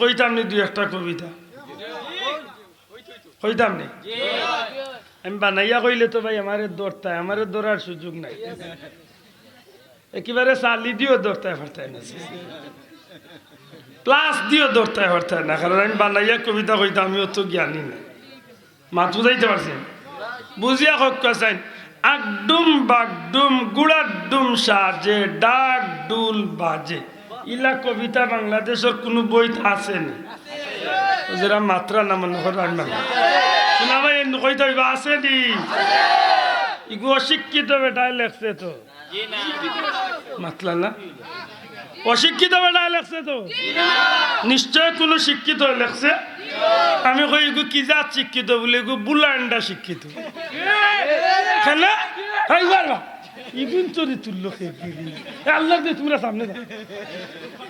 কইতাম নি দুই একটা কবিতা? কইতাম নি? আমি বানাইয়া কইলে তো ভাই আমারে দৌড়তায় আমারে দৌড়ার সুযোগ নাই। একেবারে চালি দিও দৌড়তায় ফারতায় না। প্লাস দিও দৌড়তায় ফারতায় না। কারণ আমি বানাইয়া কবিতা কইতাম আমি অত জ্ঞানী না। মাথু যাইতে পারছেন বুঝিয়া হোক কাসাইন আগডুম বাগডুম গুড়াডুম সাজে, ডাক ডুল বাজে। ইলা কবিতা বাংলাদেশের কোনো বই আসেনি। যারা মাত্রা না মনে আমি মানে শোনা ভাই কইতে হইবা আসেনি ইগু অশিক্ষিত বেটায় লেখছে তো। মাতলা না? অশিক্ষিত বেটায় লেখছে তো? নিশ্চয় কোনো শিক্ষিত লেখছে? আমি কই এগু কি জাত শিক্ষিত বলে? এগু বুলান্ডা শিক্ষিত। এই বারবা ইগুন চরি তুললো খেয়ে আল্লাহ দিয়ে তোমরা সামনে দাও।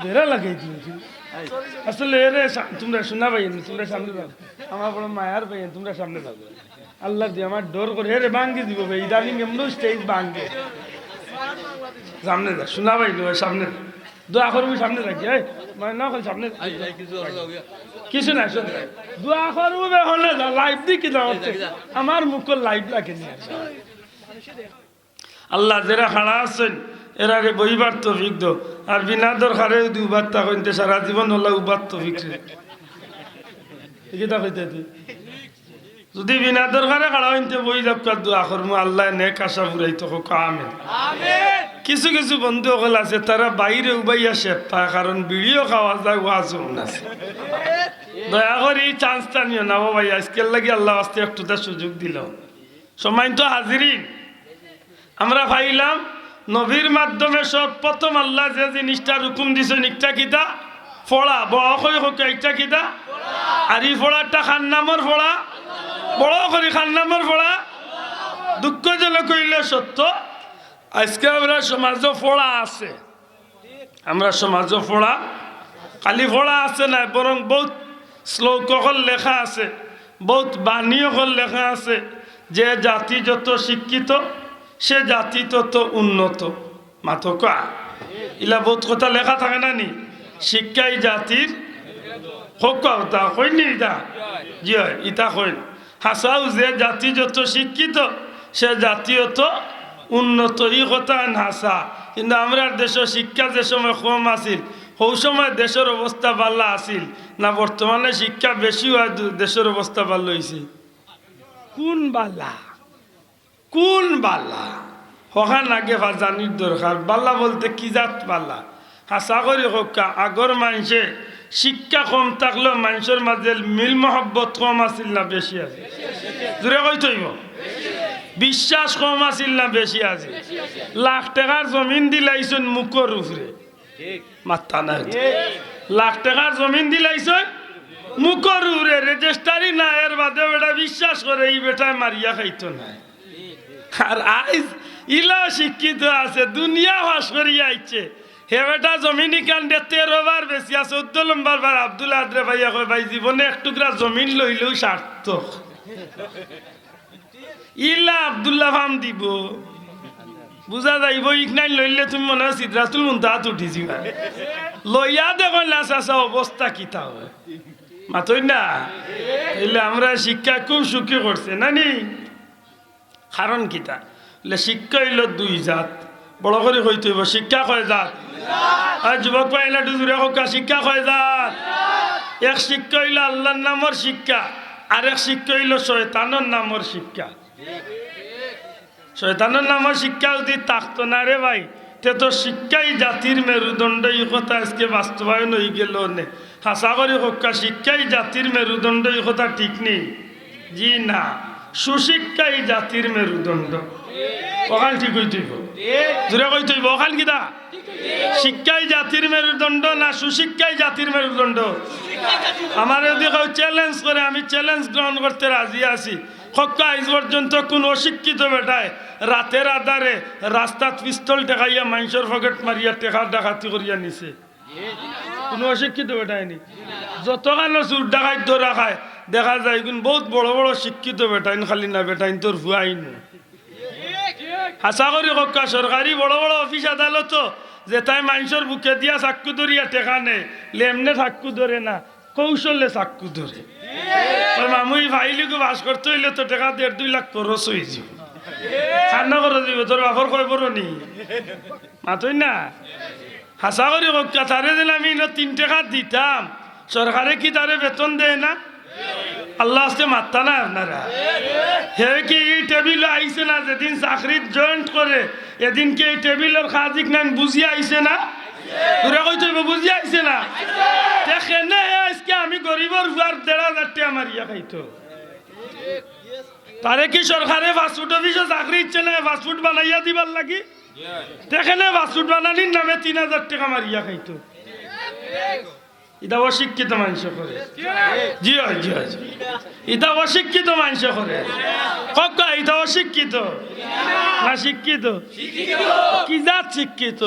বেড়া লাগাই দিয়েছি আসলে এরে তোমরা শোনা পাই তোমরা সামনে দাও। আমার বড় মায়ার পাই তোমরা সামনে দাও। আল্লাহ দিয়ে আমার ডর করে হেরে ভাঙ্গি দিব ভাই ইদানিং এমন স্টেজ ভাঙ্গে। সামনে দা শোনা পাই নো সামনে দোয়া করবি সামনে রাখি মানে না খালি সামনে। কিছু নাই শোন। দোয়া করব হলে লাইভ দি কি আমার মুখ লাইভ লাগে আল্লাহ যারা খাড়া আছেন এরারে বইবার তফিক দো আর বিনা দরকারে যদি উবার তা কইতে সারা জীবন হল্লা উবার তফিক রে এটা কইতে যদি বিনা দরকারে খাড়া হইতে বই যাবকার দোয়া করমু। আল্লাহ নে কাশা ফুরাইতো হোক আমেন। কিছু কিছু বন্ধু সকল আছে তারা বাইরে উবাইয়া শেপ পায় কারণ বিড়িও খাওয়া যায় ওয়াজ আছে দয়া করে এই চান্সটা নিও না ভাই আজকের লাগে আল্লাহ আস্তে একটুটা সুযোগ দিল। সময় তো হাজিরিন। আমরা ভাইলাম নবীর মাধ্যমে সব প্রথম আল্লাহ যে জিনিসটা রুকুম দিছে নিকটা কিতা? ফড়া বড় করে হোক একটা কিতা? আর এই ফড়াটা খান নামর ফড়া। বড় করে খান নামর ফড়া দুঃখজনক কইলে সত্য। আজকে আমরা সমাজ ফোড়া আছে। আমরা সমাজ ফোড়া। কালি ফোড়া আছে না বরং বহুত শ্লোককল লেখা আছে। বহুত বাণীয়কল লেখা আছে। যে জাতি যত শিক্ষিত সে জাতি তত উন্নত। মাথকা ইলা বহুত কথা লেখা থাকে না নি? শিক্ষাই জাতির হোক কইনি ইটা জি ইটা কইন। হাসাও যে জাতি যত শিক্ষিত, সে জাতি যত উন্নত। ই কথা হাসা কিন্তু আমরা দেশের শিক্ষা যে সময় কম আছিল সেই সময় দেশের অবস্থা ভালো আছিল। না বর্তমানে শিক্ষা বেশি হয় দেশের অবস্থা ভালো হয়েছে কোন বালা? কোন বালা? হকান আগে জানির দরকার। বাল্লা বলতে কি জাত বালা? হাসা করি হকা আগর মানুষে শিক্ষা কম থাকলেও মানুষের মাঝে মিল মহব্বত কম আছিল না বেশি আছে জোরে কই থইব বিশ্বাস কম আছিল না বেশি আছে লাখ টাকার জমিন দিলাইছেন মুখর উপরে মাথা নাই। লাখ টাকার জমিন দিলাইছেন মুখর উপরে রেজিস্টারি না এর বাদে বেটা বিশ্বাস করে এই বেটায় মারিয়া খাইতো না আর আইজ ইলা শিক্ষিত আছে, দুনিয়া হাস করিয়া হে বেটা জমিনি কান্দে, তেরো বার বেশি আছে, চৌদ্দ নম্বর বার আব্দুল আদরে ভাইয়া কয়, ভাই, জীবনে এক টুকরা জমিন লইলেও সার্থক। ইলা আব্দুল্লাহ ফাম দিব। বুঝা যাইব, ইকনাই লইলে তুমি মনে হয় সিদ্ধাতুল মুন্তাহাত উঠিছি লইয়া দেখো না, চাচা, অবস্থা কিতা হয়। মাতই না? এলে আমরা শিক্ষা খুব সুখী করছে নানি কারণ কিতা বলে শিক্ষা হইল দুই জাত। বড় করে কইতে হইব শিক্ষা কয় জাত? আর যুবক পাইলা দুজুরে হোকা শিক্ষা কয় জাত? এক শিক্ষা হইল আল্লাহর নামর শিক্ষা আর এক শিক্ষা হইল শয়তানের নামর শিক্ষা। শয়তানের নামর শিক্ষা যদি থাকতো না রে ভাই, তে তো শিক্ষাই জাতির মেরুদণ্ড এই কথা আজকে বাস্তবায়ন হয়ে গেল নে? হাসা করে হোকা শিক্ষাই জাতির মেরুদণ্ড এই কথা ঠিক নেই? জি না। সুশিক্ষাই জাতির মেরুদণ্ড। ওখান ঠিক হইতেইব জোরে কইতেইব ওখান কিতা শিক্ষাই জাতির মেরুদণ্ড না সুশিক্ষাই জাতির মেরুদণ্ড? আমার যদি কেউ চ্যালেঞ্জ করে, আমি চ্যালেঞ্জ গ্রহণ করতে রাজি আছি। হক্কা, আজ পর্যন্ত কোন অশিক্ষিত বেটায় রাতের আধারে রাস্তাত পিস্তল টেকাইয়া মানুষের পকেট মারিয়া টেকা ডাকাতি করিয়া নিছে। কোনো অশিক্ষিত বেটায় নি। যতখানো চুর ডাকাত ধরা খায় দেখা যায় কিন্তু বহুত বড় বড় শিক্ষিত বেটাইন, খালি না বেটাইন তোর ভুয়াইন হাসা করি কক্কা সরকারি বড় বড় অফিস আদালত যে তাই মানুষের বুকে দিয়া চাক্কু ধরিয়া টেকা নেই লেমনে চাক্কু ধরে না, কৌশলে চাক্কু ধরে মামুই ভাইলিকে বাস করতে হইলে তো টাকা দেড় দুই লাখ খরচ হয়ে যাব। খান্না করে দিব তোর বাপর কয় বড় নি। মাতই না। হাসা করি কক্কা তারে দিলে আমি তিন টাকা দিতাম সরকারে কি তারে বেতন দেয় না? আল্লাহ আসতে মাত্তা না আপনারা। হে কি এই টেবিল আইছে না, যেদিন চাকরিত জয়েন্ট করে, এদিন কি এই টেবিলের খাজিক নাম বুঝি আইছে না? তোরা কই তুই বুঝি আইছে না? দেখেনে আজকে আমি গরিবর ফুয়ার দেড় হাজার টাকা মারিয়া খাইতো। তারে কি সরকারে ফাস্টফুড অফিসে চাকরি ইচ্ছে না ফাস্টফুড বানাইয়া দিবার লাগি? দেখেনে ফাস্টফুড বানানির নামে তিন হাজার টাকা মারিয়া খাইতো। এটা অশিক্ষিত মানুষ করে। জি হয় জি হয়। এটা অশিক্ষিত মানুষ করে। কক এটা অশিক্ষিত না শিক্ষিত? কি জাত শিক্ষিত?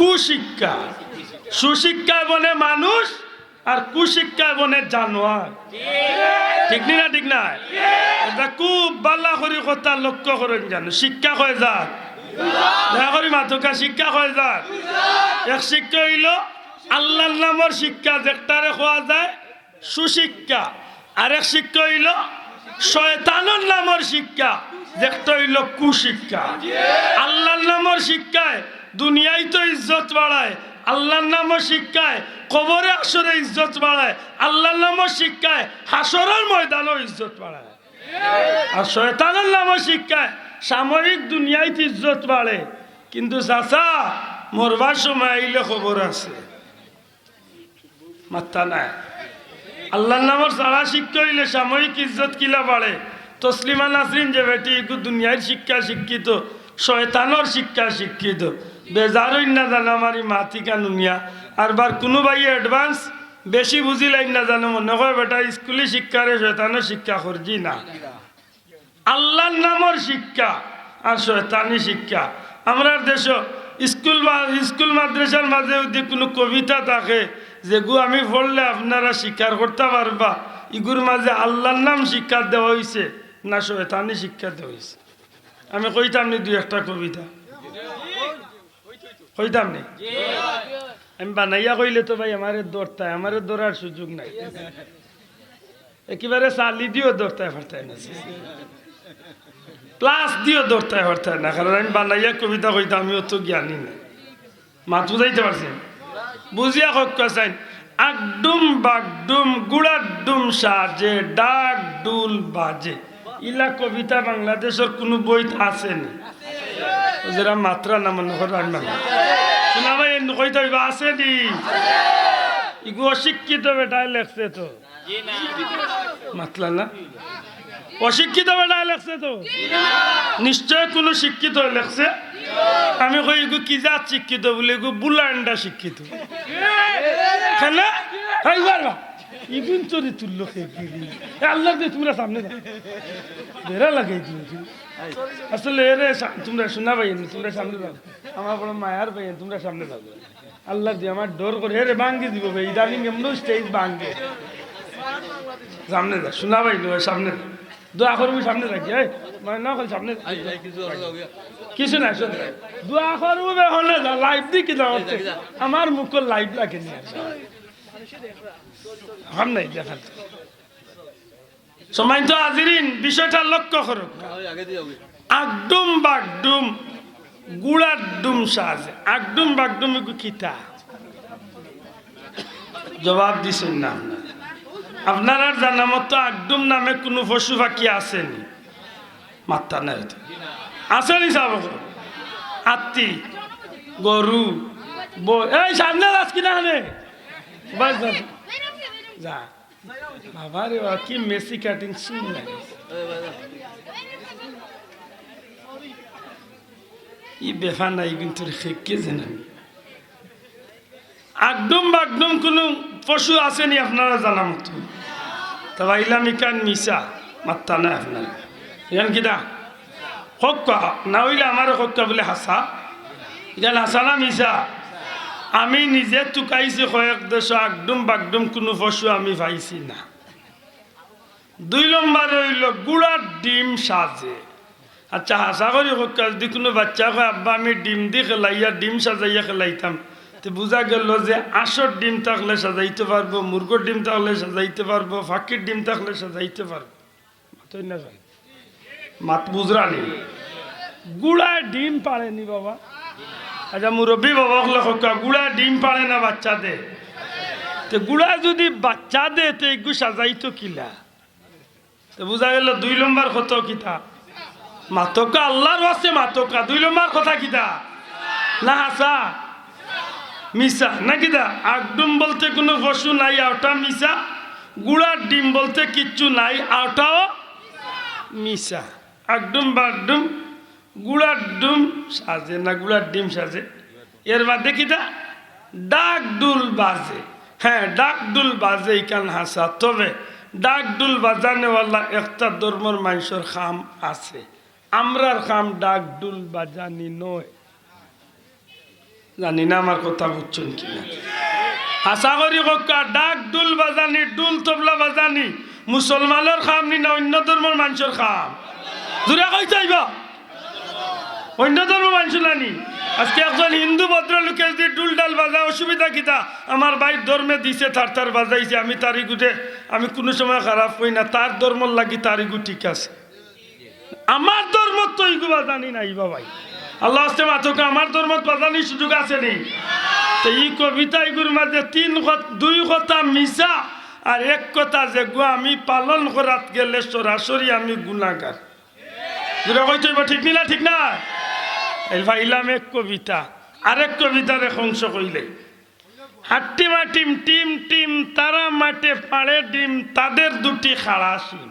কুশিক্ষা। সুশিক্ষায় বনে মানুষ আর কুশিক্ষায় বনে জানোয়ার। ঠিক নি না, ঠিক না এটা খুব বাল্লা করে কথা লক্ষ্য করেন জানো শিক্ষা কয় যাক দেখা করি মাতুকা শিক্ষা কয় যাক এক শিক্ষা হইল আল্লাহর নামর শিক্ষা যেটারে খোয়া যায়, সুশিক্ষা। আরেক শিক্ষা হইল শয়তানোর নামর শিক্ষা, যেটা হইল কুশিক্ষা। আল্লাহর নামর শিক্ষায় দুনিয়ায় তো ইজ্জত বাড়ায়, আল্লাহর নামর শিক্ষায় কবরে আসরে ইজ্জত বাড়ায়, আল্লাহর নামর শিক্ষায় হাসরের ময়দানও ইজ্জত বাড়ায়। আর শয়তানের নামও শিক্ষায় সাময়িক দুনিয়ায় ইজ্জত বাড়ে, কিন্তু চাচা, মরবার সময় আইলে খবর আছে। মাত্তা নাই আল্লাহর নামর সারা শিক্ষা হইলে সাময়িক ইজ্জত কিলা বাড়ে? তসলিমা নাসরিন যে বেটি দুনিয়ার শিক্ষা শিক্ষিত, শয়তানর শিক্ষা শিক্ষিত। বেজারই না জানো আমারই মাতিকা নুনিয়া আর বার কোনো ভাই অ্যাডভান্স বেশি বুঝিলাই না জানো, মনে হয় বেটা, স্কুলে শিক্ষারে শয়তানের শিক্ষা করছি না। আল্লাহর নামর শিক্ষা আর শয়তানি শিক্ষা। আমরা দেশ স্কুল মা- স্কুল মাদ্রাসার মাঝে যদি কোনো কবিতা থাকে যেগু আমি পড়লে আপনারা স্বীকার করতে পারবা। ইগুর মাঝে আল্লাহর নাম শিক্ষা দেওয়া হয়েছে না শয়তানি শিক্ষা দেওয়া হয়েছে আমি কইতাম নি দুই একটা কবিতা। কইতাম নি? আমি বানাইয়া কইলে তো ভাই আমারে দৌড়তায় আমারে দৌড়ার সুযোগ নাই। একেবারে চালি দিও দৌড়তায় ফারতায় না। প্লাস দিও দৌড়তায় ফারতায় না। কারণ আমি বানাইয়া কবিতা কইতাম আমিও তো জ্ঞানী না। মাত বুঝাইতে পারছেন বুঝিয়া কক্ষ চাইন আগডুম বাগডুম গুড়াডুম সাজে ডাক ডুল বাজে। ইলা কবিতা বাংলাদেশের কোনো বইত আসেনি যারা মাত্রা না মনে করেন না। শোনা ভাই এমনি কইতে হইবা আসেনি ইগু অশিক্ষিত বেটায় লেখছে তো। মাতলা না? অশিক্ষিত বেটায় লেখছে তো? নিশ্চয় কোনো শিক্ষিত লেখছে? আমি কই, এগু কি জাত শিক্ষিত? বলে, এগু বুলান্ডা শিক্ষিত। খেয়ে আল্লাহ তোমরা সামনে বেড়া শোনা তোমরা সামনে যাও আমার মায়ার তোমরা সামনে আল্লাহ ভাই। ইদানিং স্টেজ সামনে সামনে। দোয়া করবি সামনে রাখি এই মানে না খালি সামনে কিছু নাই শোন। দোয়া করব হলে লাইভ দি কি হচ্ছে। আমার মুখ লাইভ লাগে নি নাই দেখার সময় তো আজিরিন বিষয়টা লক্ষ্য করুক আগডুম বাগডুম গুড়ার ডুম সাজে। আগডুম বাগডুম কিতা জবাব দিছেন না। আপনার জানা মতো আগডুম নামে কোনো পশু পাখি আসেনি। মাত্রা নাই আসেনি সব আত্মি গরু এই সামনে যাস কিনা হানে কি মেসি কাটিং শুন ই বেফা নাই কিন্তু কে জানেন একদম কোনো পশু আসেনি আপনারা জানা মতো না হইলে না আমি নিজে টুকাইছি কয়েক দেশ একদম বাকদম কোনো পশু আমি পাইছি না দুই নম্বর হইল গুড়ার ডিম সাজে আচ্ছা হাসা করি যদি কোনো বাচ্চা কয় আব্বা আমি ডিম দি খেলাইয়া ডিম সাজাইয়া খেলাইতাম তো বোঝা গেল যে আঁশর ডিম থাকলে সাজাইতে পারব, মুরগোর ডিম থাকলে সাজাইতে পারব, ফাঁকির ডিম থাকলে সাজাইতে পারব। মাতই না জানি মাত বুঝরানি গুড়ায় ডিম পারেনি বাবা। আচ্ছা মুরব্বী বাবা হলে গুড়ায় ডিম পারে না বাচ্চাদে তো গুড়া যদি বাচ্চা দে, তো এগু সাজাইতো কিলা? তো বোঝা গেল দুই নম্বর কত কিতা? মাতকা আল্লাহর আছে মাতকা। দুই নম্বর কথা কিতা? না হাসা মিসা না কিতা আগডুম বলতে কোনো পশু নাই, আওটা মিসা গুড়ার ডিম বলতে কিচ্ছু নাই, আওটাও মিসা আগডুম বাগডুম গুড়ার ডিম সাজে না গুড়ার ডিম সাজে? এর বাদে কিতা ডাক ডুল বাজে। হ্যাঁ ডাক ডুল বাজে ইকান হাসা। তবে ডাক ডুল বাজানেওয়ালা একটা ধর্মর মানুষের খাম আছে। আমরার খাম ডাক ডুল বাজানি নয়। জানি না আমার কথা বুঝছেন কিনা আশা করি কক্কা, ডাক ডুল বাজানি ডুল তবলা বাজানি, মুসলমানের খাম নি না অন্য ধর্মের মানুষের খাম? দূরে কই চাইবা অন্য ধর্ম মানুষ নানি আজকে একজন হিন্দু ভদ্রলোকে যদি ডুল ডাল বাজা অসুবিধা কিতা আমার বাইর ধর্মে দিছে, তার তার বাজাইছে, আমি তারি গুটে, আমি কোনো সময় খারাপ হই না, তার ধর্মর লাগি তারিগু ঠিক আছে। আমার ধর্ম তো বাজানি নাই, বাবাই। আল্লাহ আসতে মাথকে আমার ধর্ম বাজানি সুযোগ আছে নি? তো এই কবিতা এগুলোর মাঝে তিন দুই কথা মিশা আর এক কথা যে গো আমি পালন করাত গেলে সরাসরি আমি গুণাগার। দুটা কইতে ঠিক নিলা ঠিক না? এই ভাইলাম এক কবিতা, আরেক কবিতার এক অংশ কইলে হাট্টি মাটিম টিম টিম তারা মাঠে পাড়ে ডিম তাদের দুটি খাড়া সিম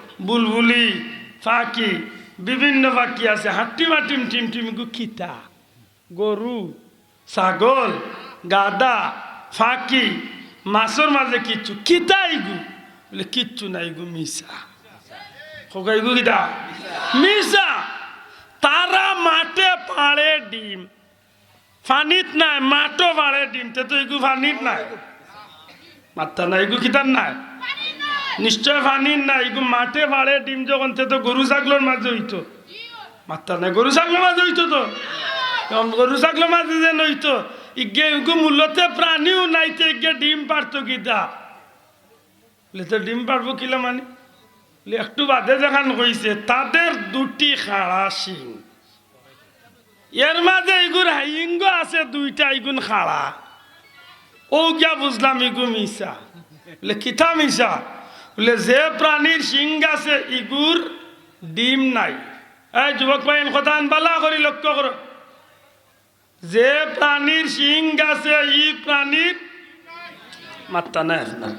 বুলবুলি, ফাঁকি, বিভিন্ন ফাঁকি আছে। হাট্টি মাটিম টিম টিম গু খিতা গরু, ছাগল গাদা ফাঁকি, মাছর মাঝে কিচ্ছু। খিতা ইগু বলে, কিচ্ছু নাই গু মিশা খোকাইগু কিতা? মিশা তারা মাঠে পাড়ে ডিম। ফানিত নাই, মাঠও পাড়ে ডিম। তে তো এগু ফানিত নাই। মাত্তা নাই এগু কিতার নাই? নিশ্চয় ফানির নাই মাঠে পাড়ে ডিম যখন তে গরু ছাগলের মাঝে হইতো। মাত্তা নাই গরু ছাগলের মাঝে হইতো তো। গরু ছাগলের মাঝে যে নইতো ইগে এগু মূলতে প্রাণীও নাইতে ইগে ডিম পারতো কিতা বলে তো ডিম পারব কিলা মানে? একটু বাদে দেখান কইছে, তাদের দুটি খাড়া শিং। এর মাঝে ইগুর হাইঙ্গ আছে, দুইটা ইগুন খাড়া ও গিয়া বুঝলাম ইগু মিশা বলে কিথা মিশা বলে, যে প্রাণীর শিং আছে, ইগুর ডিম নাই। এই যুবক ভাই কথা বালা করি, লক্ষ্য করো। যে প্রাণীর শিং আছে, ই প্রাণীর মাত্তা নাই আপনার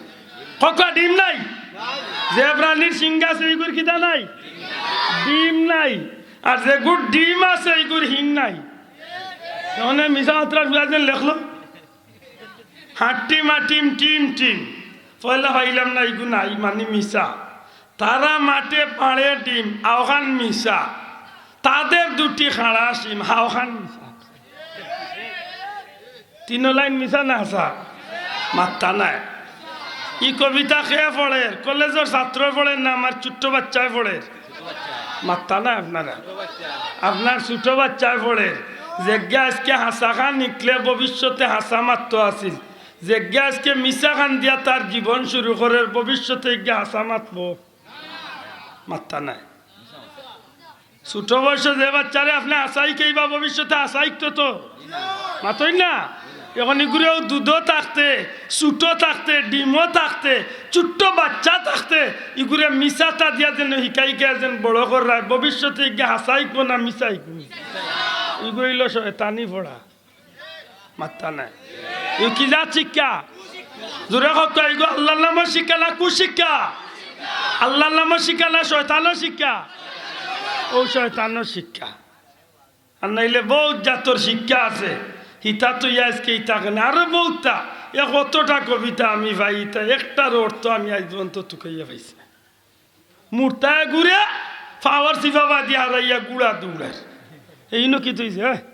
ককা ডিম নাই? যে প্রাণীর সিং আছে এইগুর খিদা নাই? ডিম নাই। আর যে গুড় ডিম আছে এইগুর হিং নাই। তখন মিশা মাত্রা লেখলো? হাট্টি মাটিম টিম টিম। পয়লা ভাইলাম না এইগু নাই মানে মিশা তারা মাঠে পাড়ে ডিম আওখান মিশা তাদের দুটি খাড়া সিম হাওখান মিশা তিন লাইন মিশা না আসা মাত্তা নাই। ই কবিতা খেয়ে পড়ে কলেজের ছাত্র পড়েন না আমার ছোট্ট বাচ্চায় পড়ে? মাত্তা না আপনারা? আপনার ছোট বাচ্চায় পড়ে। যেজ্ঞা আজকে হাসা খান, নিকলে ভবিষ্যতে হাসা মাত্র আছিল। যেজ্ঞা আজকে মিশা খান দিয়া তার জীবন শুরু করে ভবিষ্যতে গিয়ে হাসা মাতব মাত্তা নাই। ছোট বয়সে যে বাচ্চারে আপনি আশাই কেইবা ভবিষ্যতে আশাই তো? মাতই না? এখন এগুলোও দুধও থাকতে চুটো থাকতে, ডিমও থাকতে, ছোট্ট বাচ্চা থাকতে এগুলো মিশাটা দিয়া যেন শিকাই গিয়া যেন বড় করায় ভবিষ্যতে গিয়ে হাসাই কো না মিশাই কো এগুলো শয়তানি পড়া মাত্তা নাই। এ কি যা শিক্ষা? শিক্ষা ও শয়তানও শিক্ষা। আর নাইলে বহুত শিক্ষা আছে। আরও বহুতা এ কতটা কবিতা আমি ভাই, ইতা একটার অর্থ আমি আজ পর্যন্ত তুকাইয়া পাইছি। মুরতায় ঘুরে পাওয়ার সিফাবা দিয়ে হারাইয়া গুড়া দৌড়ার এই কি তুই হ্যাঁ?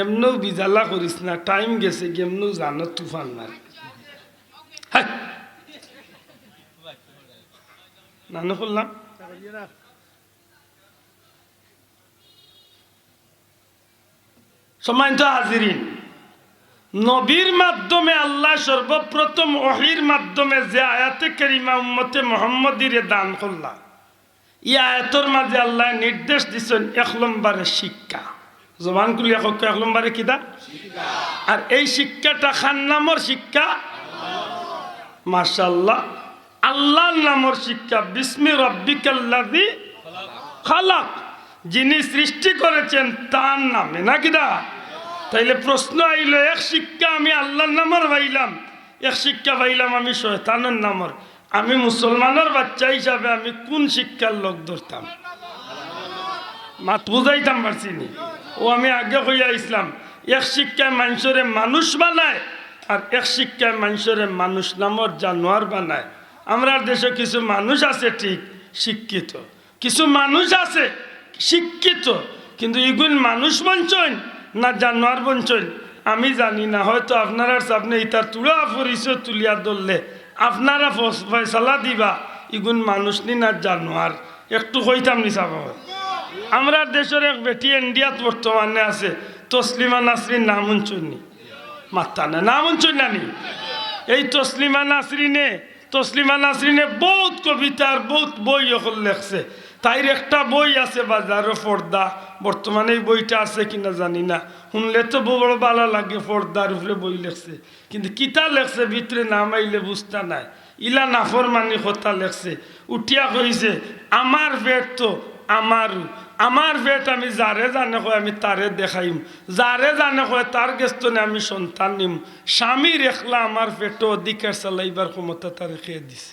এমনও বিজালা করিস না টাইম গেছে এমনও জানো তুফান মারে। নানু করলাম সম্মানিত হাজিরিন, নবীর মাধ্যমে আল্লাহ সর্বপ্রথম ওহির মাধ্যমে যে আয়াতে কেরিমা উম্মতে মোহাম্মদীরে দান করলা ই আয়াতর মাঝে আল্লাহ নির্দেশ দিচ্ছেন এক নম্বরে শিক্ষা। জবান কুলি এক এক নম্বরে কিতা আর এই শিক্ষাটা খান নামর শিক্ষা? মাশাল্লাহ আল্লাহর নামর শিক্ষা। বিস্মি রব্বিকাল্লাদি খালাক। যিনি সৃষ্টি করেছেন তার নামে। না কিনা তাইলে প্রশ্ন আইলো এক শিক্ষা আমি আল্লাহর নামর পাইলাম। এক শিক্ষা পাইলাম আমি শয়তানের নামর। আমি মুসলমানের বাচ্চা হিসাবে আমি কোন শিক্ষার লোক ধরতাম? মাত বুঝাইতাম পারছি নি। ও আমি আগে কইয়া ইসলাম। এক শিক্ষায় মানুষরে মানুষ বানায় আর এক শিক্ষায় মানুষরে মানুষ নামর জানোয়ার বানায়। আমরা দেশে কিছু মানুষ আছে ঠিক শিক্ষিত। কিছু মানুষ আছে শিক্ষিত, কিন্তু এগুন মানুষ বঞ্চন না জানোয়ার বঞ্চন আমি জানি না, হয়তো আপনারা সামনে ইতার তুলা পরিচয় তুলিয়া ধরলে। আপনারা ফয়সালা দিবা, ইগুন মানুষ নি না জানোয়ার। একটু কইতাম নি চাবা আমরা দেশের এক বেটি ইন্ডিয়াত বর্তমানে আছে, তসলিমা নাসরিন নাম উঞ্চনি মাত্তা না নাম উঞ্চনি নি এই তসলিমা নাসরিনে তসলিমা নাসরিনে বহুত কবিতা আর বহুত বই এখন লেখছে। তাইর একটা বই আছে বাজারও পর্দা, বর্তমানে এই বইটা আছে কিনা জানি না। শুনলে তো বড় ভালো লাগে পর্দার উপরে বই লেখছে। কিন্তু কিতা লেখছে, ভিতরে নাম আইলে বুঝতা নাই। ইলা নাফর মানি কথা লেখছে। উঠিয়া কইছে, আমার পেট তো আমারও। আমার পেট আমি যারে জানে কয় আমি তারে দেখাইম। যারে জানে কয় তার গেস্তনে আমি সন্তান নিম। স্বামী রেখলা আমার পেটে অধিকার চালাইবার ক্ষমতা তারে খেয়ে দিছে।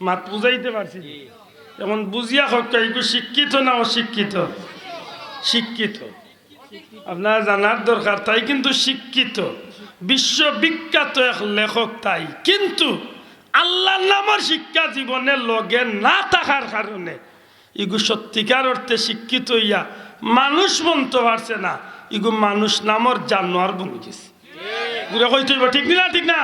মাত বুঝাইতে পারছি এখন বুঝিয়া হোক এইগু শিক্ষিত না অশিক্ষিত? শিক্ষিত। আপনারা জানার দরকার, তাই কিন্তু শিক্ষিত। বিশ্ববিখ্যাত এক লেখক তাই। কিন্তু আল্লাহ নামের শিক্ষা জীবনের লগে না থাকার কারণে। ইগু সত্যিকার অর্থে শিক্ষিত হইয়া মানুষ বনতে পারছে না। ইগু মানুষ নামর জানোয়ার বনে গেছে। ঘুরে কইতে হইব, ঠিক না ঠিক না?